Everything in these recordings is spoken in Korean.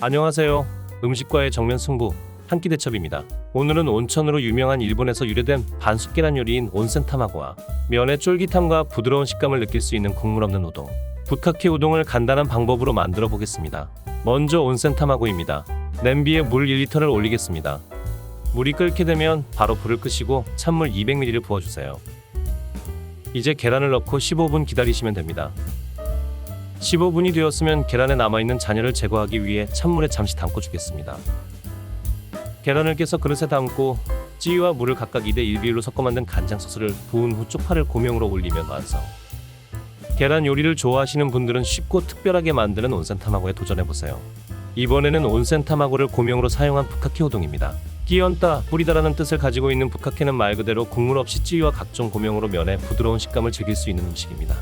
안녕하세요. 음식과의 정면 승부 한끼 대첩입니다. 오늘은 온천으로 유명한 일본에서 유래된 반숙 계란 요리인 온센 타마고와 면의 쫄깃함과 부드러운 식감을 느낄 수 있는 국물 없는 우동, 부카케 우동을 간단한 방법으로 만들어 보겠습니다. 먼저 온센 타마고입니다. 냄비에 물 1리터를 올리겠습니다. 물이 끓게 되면 바로 불을 끄시고 찬물 200ml를 부어주세요. 이제 계란을 넣고 15분 기다리시면 됩니다. 15분이 되었으면 계란에 남아있는 잔여를 제거하기 위해 찬물에 잠시 담고 주겠습니다. 계란을 깨서 그릇에 담고 찌와 물을 각각 2대 1 비율로 섞어 만든 간장 소스를 부은 후 쪽파를 고명으로 올리면 완성. 계란 요리를 좋아하시는 분들은 쉽고 특별하게 만드는 온센 타마고에 도전해 보세요. 이번에는 온센 타마고를 고명으로 사용한 부카케 우동입니다. 끼얹다, 뿌리다라는 뜻을 가지고 있는 부카케는 말 그대로 국물 없이 찌와 각종 고명으로 면에 부드러운 식감을 즐길 수 있는 음식입니다.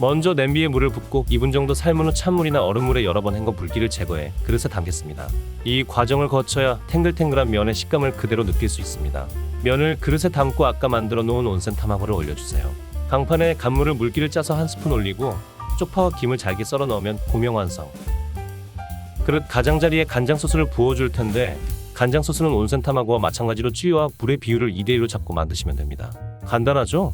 먼저 냄비에 물을 붓고 2분 정도 삶은 후 찬물이나 얼음물에 여러 번 헹궈 물기를 제거해 그릇에 담겠습니다. 이 과정을 거쳐야 탱글탱글한 면의 식감을 그대로 느낄 수 있습니다. 면을 그릇에 담고 아까 만들어 놓은 온센 타마고를 올려주세요. 강판에 간물을 물기를 짜서 한 스푼 올리고 쪽파와 김을 잘게 썰어 넣으면 고명 완성. 그릇 가장자리에 간장 소스를 부어줄 텐데 간장 소스는 온센 타마고와 마찬가지로 찌와 물의 비율을 2대 1로 잡고 만드시면 됩니다. 간단하죠?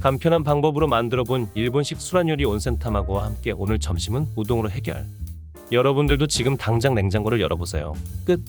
간편한 방법으로 만들어 본 일본식 술안 요리 온센 타마고와 함께 오늘 점심은 우동으로 해결. 여러분들도 지금 당장 냉장고를 열어보세요. 끝.